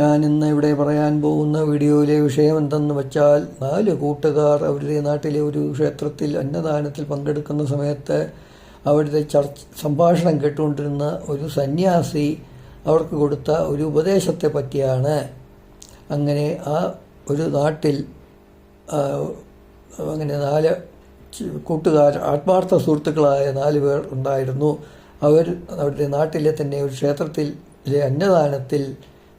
ഞാൻ ഇന്ന് ഇവിടെ പറയാൻ പോകുന്ന വീഡിയോയിലെ വിഷയം എന്തെന്ന് വെച്ചാൽ നാല് കൂട്ടുകാർ അവരുടെ നാട്ടിലെ ഒരു ക്ഷേത്രത്തിൽ അന്നദാനത്തിൽ പങ്കെടുക്കുന്ന സമയത്ത് അവരുടെ ചർച്ച സംഭാഷണം കേട്ടുകൊണ്ടിരുന്ന ഒരു സന്യാസി അവർക്ക് കൊടുത്ത ഒരു ഉപദേശത്തെ പറ്റിയാണ്. അങ്ങനെ ആ ഒരു നാട്ടിൽ അങ്ങനെ നാല് കൂട്ടുകാർ ആത്മാർത്ഥ സുഹൃത്തുക്കളായ നാല് പേർ ഉണ്ടായിരുന്നു. അവർ അവരുടെ നാട്ടിലെ തന്നെ ഒരു ക്ഷേത്രത്തിൽ അന്നദാനത്തിൽ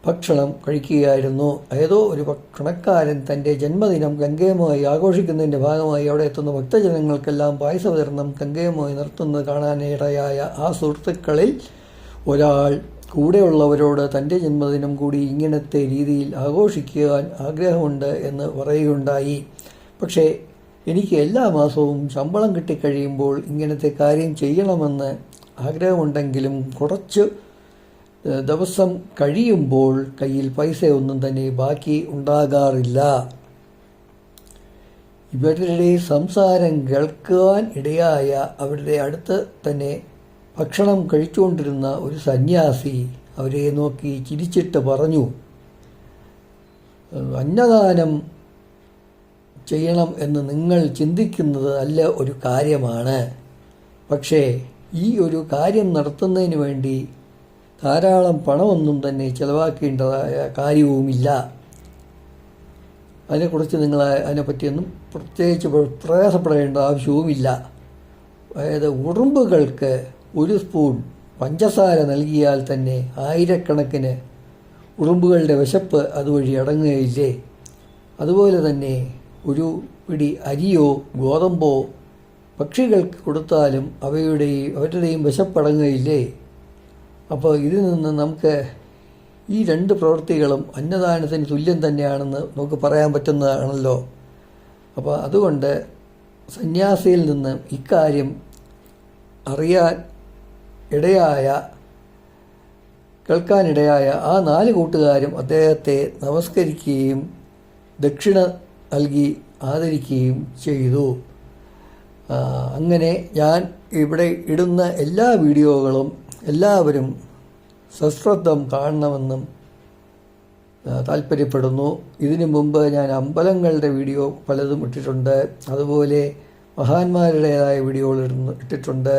ഭക്ഷണം കഴിക്കുകയായിരുന്നു. ഏതോ ഒരു ഭക്ഷണക്കാരൻ തന്റെ ജന്മദിനം ഗംഗയുമായി ആഘോഷിക്കുന്നതിന്റെ ഭാഗമായി അവിടെ എത്തുന്ന ഭക്തജനങ്ങൾക്കെല്ലാം പായസ വിതരണം ഗംഗേയമായി നിർത്തുന്നത് കാണാനിടയായ ആ സുഹൃത്തുക്കളിൽ ഒരാൾ കൂടെയുള്ളവരോട് തന്റെ ജന്മദിനം കൂടി ഇങ്ങനത്തെ രീതിയിൽ ആഘോഷിക്കുവാൻ ആഗ്രഹമുണ്ട് എന്ന് പറയുകയുണ്ടായി. പക്ഷേ എനിക്ക് എല്ലാ മാസവും ശമ്പളം കിട്ടിക്കഴിയുമ്പോൾ ഇങ്ങനത്തെ കാര്യം ചെയ്യണമെന്ന് ആഗ്രഹമുണ്ടെങ്കിലും കുറച്ച് ദിവസം കഴിയുമ്പോൾ കയ്യിൽ പൈസയൊന്നും തന്നെ ബാക്കി ഉണ്ടാകാറില്ല. ഇവരുടെ സംസാരം കേൾക്കുവാൻ ഇടയായ അവരുടെ അടുത്ത് തന്നെ ഭക്ഷണം കഴിച്ചുകൊണ്ടിരുന്ന ഒരു സന്യാസി അവരെ നോക്കി ചിരിച്ചിട്ട് പറഞ്ഞു അന്നദാനം ചെയ്യണം എന്ന് നിങ്ങൾ ചിന്തിക്കുന്നത് നല്ല ഒരു കാര്യമാണ്. പക്ഷേ ഈ ഒരു കാര്യം നടത്തുന്നതിന് വേണ്ടി ധാരാളം പണമൊന്നും തന്നെ ചിലവാക്കേണ്ടതായ കാര്യവുമില്ല. അതിനെക്കുറിച്ച് നിങ്ങൾ അതിനെപ്പറ്റിയൊന്നും പ്രത്യേകിച്ച് പ്ര- പ്രയാസപ്പെടേണ്ട ആവശ്യവുമില്ല. അതായത് ഉറുമ്പുകൾക്ക് ഒരു സ്പൂൺ പഞ്ചസാര നൽകിയാൽ തന്നെ ആയിരക്കണക്കിന് ഉറുമ്പുകളുടെ വിശപ്പ് അതുവഴി അടങ്ങുകയില്ലേ? അതുപോലെ തന്നെ ഒരു പിടി അരിയോ ഗോതമ്പോ പക്ഷികൾക്ക് കൊടുത്താലും അവയുടെയും അവരുടെയും വിശപ്പടങ്ങുകയില്ലേ അപ്പോൾ ഇതിൽ നിന്ന് നമുക്ക് ഈ രണ്ട് പ്രവൃത്തികളും അന്നദാനത്തിന് തുല്യം തന്നെയാണെന്ന് നമുക്ക് പറയാൻ പറ്റുന്നതാണല്ലോ. അപ്പോൾ അതുകൊണ്ട് സന്യാസിയിൽ നിന്ന് ഇക്കാര്യം അറിയാൻ ഇടയായ കേൾക്കാനിടയായ ആ നാല് കൂട്ടുകാരും അദ്ദേഹത്തെ നമസ്കരിക്കുകയും ദക്ഷിണ നൽകി ആദരിക്കുകയും ചെയ്തു. അങ്ങനെ ഞാൻ ഇവിടെ ഇടുന്ന എല്ലാ വീഡിയോകളും എല്ലാവരും സശ്രദ്ധം കാണണമെന്നും താല്പര്യപ്പെടുന്നു. ഇതിനു മുമ്പ് ഞാൻ അമ്പലങ്ങളുടെ വീഡിയോ പലതും ഇട്ടിട്ടുണ്ട്. അതുപോലെ മഹാന്മാരുടേതായ വീഡിയോകൾ ഇട്ടിട്ടുണ്ട്.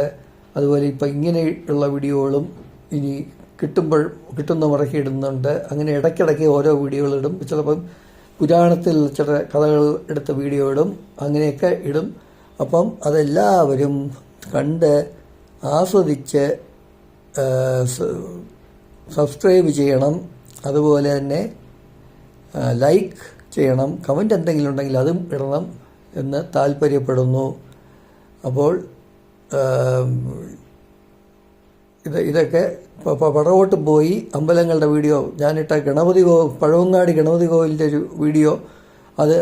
അതുപോലെ ഇപ്പം ഇങ്ങനെയുള്ള വീഡിയോകളും ഇനി കിട്ടുമ്പോൾ കിട്ടുന്ന മുറയ്ക്ക് ഇടുന്നുണ്ട്. അങ്ങനെ ഇടയ്ക്കിടയ്ക്ക് ഓരോ വീഡിയോകൾ ഇടും. ചിലപ്പം പുരാണത്തിൽ ചില കഥകൾ എടുത്ത വീഡിയോ ഇടും. അങ്ങനെയൊക്കെ ഇടും. അപ്പം അതെല്ലാവരും കണ്ട് ആസ്വദിച്ച് സബ്സ്ക്രൈബ് ചെയ്യണം. അതുപോലെ തന്നെ ലൈക്ക് ചെയ്യണം. കമന്റ് എന്തെങ്കിലും ഉണ്ടെങ്കിൽ അതും ഇടണം എന്ന് താല്പര്യപ്പെടുന്നു. അപ്പോൾ ഇത് ഇതൊക്കെ പടവോട്ട് പോയി. അമ്പലങ്ങളുടെ വീഡിയോ ഞാനിട്ട ഗണപതി കോ പഴവങ്ങാടി ഗണപതി കോവിലിന്റെ ഒരു വീഡിയോ. അത്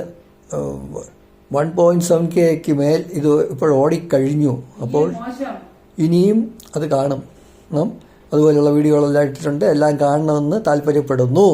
വൺ പോയിന്റ് സെവൻ കെക്ക് മേൽ ഇത് ഇപ്പോൾ ഓടിക്കഴിഞ്ഞു. അപ്പോൾ ഇനിയും അത് കാണും. ഉം. അതുപോലെയുള്ള വീഡിയോകളെല്ലാം ഇട്ടിട്ടുണ്ട് എല്ലാം കാണണമെന്ന് താല്പര്യപ്പെടുന്നു